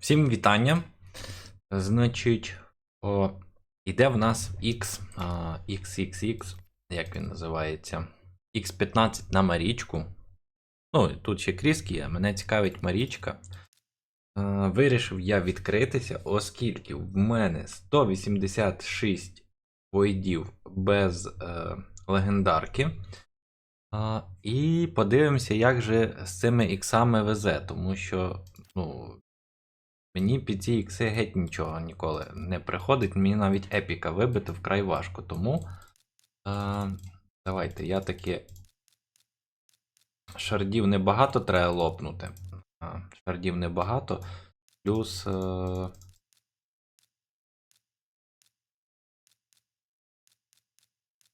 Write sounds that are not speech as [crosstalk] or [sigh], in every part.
Всім вітання. Значить, о, іде в нас X, а, XXX, як він називається, X15 на Марічку. Ну, тут ще кріски є, мене цікавить Марічка. Вирішив я відкритися, оскільки в мене 186 войдів без е, легендарки. А, і подивимося, як же з цими іксами везе, тому що ну, мені під ці ікси геть нічого ніколи не приходить. Мені навіть епіка вибити вкрай важко. Тому а, давайте я таки шардів небагато треба лопнути. Шардів небагато. Плюс. Е,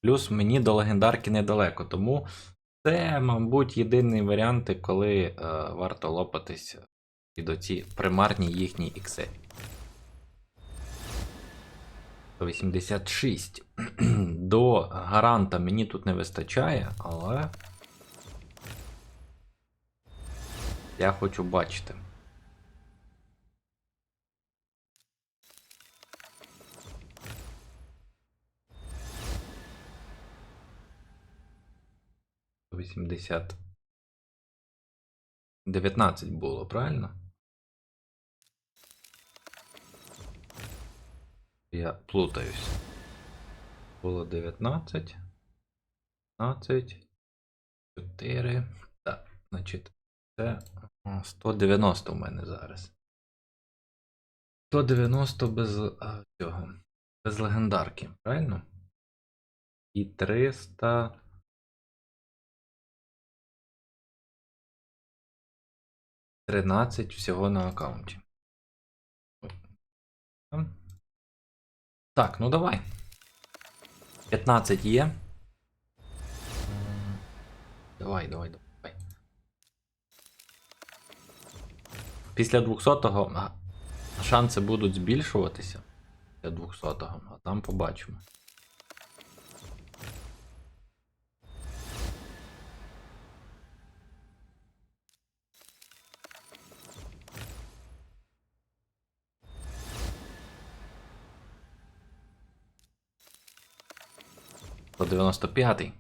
Плюс мені до легендарки недалеко, тому це, мабуть, єдиний варіант, коли е, варто лопатись під оці примарні їхні ікси. 186. [clears throat] До гаранта мені тут не вистачає, але. Я хочу бачити. Вісімдесят. 19 було, правильно? Я плутаюсь. Було 19. 15. 4. Так, значить, це 190 у мене зараз. 190 без а, цього. Без легендарки, правильно? І 300. Тринадцять всього на аккаунті. Так, ну давай. 15 є. Давай, давай, давай. Після 200-го шанси будуть збільшуватися. Після 200-го, а там побачимо. По 95-й.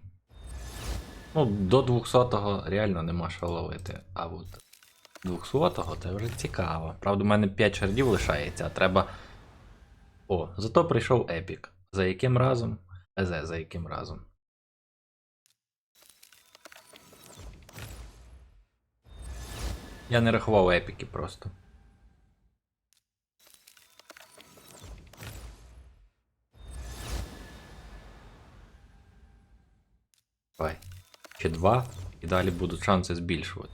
Ну, до 200-го реально нема що ловити. А от 200-го це вже цікаво. Правда, у мене 5 шардів лишається, а треба. О, зато прийшов епік. За яким разом? ЕЗ, за яким разом. Я не рахував епіки просто. Давай. Ще два, і далі будуть шанси збільшувати.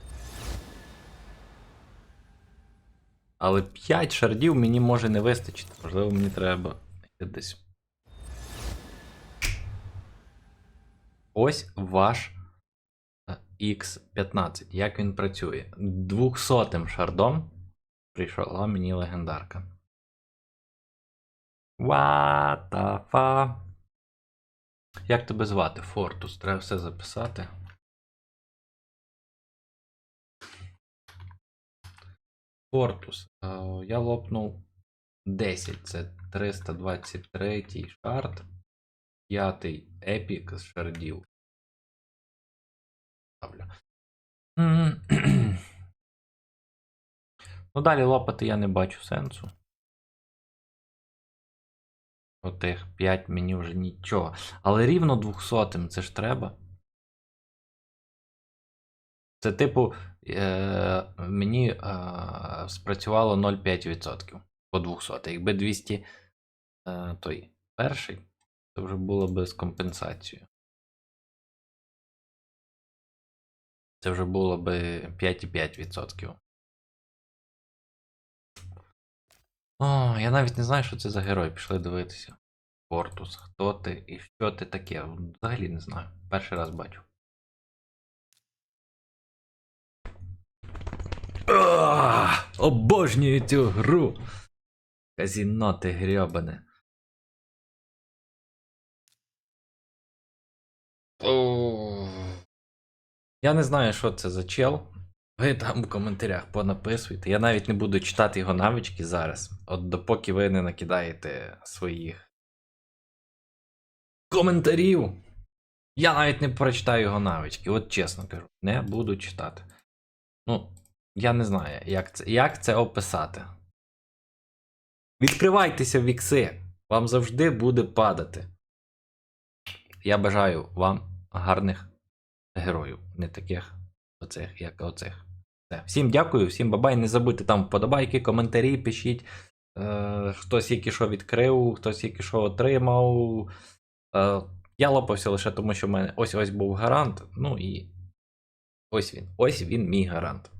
Але 5 шардів мені може не вистачити. Можливо, мені треба десь. Ось ваш X15. Як він працює? 200 шардом прийшла мені легендарка. What the fuck? Як тебе звати? Фортус. Треба все записати. Фортус. Е, Я лопнув 10. Це 323 шард. П'ятий епік з шардів. [clears throat] Ну, далі лопати я не бачу сенсу. Отих 5 мені вже нічого. Але рівно 200 це ж треба. Це, типу, е- мені е- спрацювало 0,5% по 200. Якби 200 е- той перший, то вже було би з компенсацією. Це вже було би 5,5%. О, я навіть не знаю, що це за герой. Пішли дивитися. Портус, хто ти і що ти таке? Взагалі не знаю. Перший раз бачу. Ах, Обожнюю цю гру. Казіно ти грьобане. Я не знаю, що це за чел. Ви там в коментарях понаписуйте. Я навіть не буду читати його навички зараз. От допоки ви не накидаєте своїх коментарів. Я навіть не прочитаю його навички, от чесно кажу, не буду читати. Ну, я не знаю, як це, як це описати. Відкривайтеся в вікси, вам завжди буде падати. Я бажаю вам гарних героїв, не таких оцих, як оцих. Все. Всім дякую, всім бабай. Не забудьте там вподобайки, коментарі пишіть. Е, хтось які що відкрив, хтось які що отримав. Е, я лопався лише тому, що в мене ось ось був гарант. Ну і ось він. Ось він, мій гарант.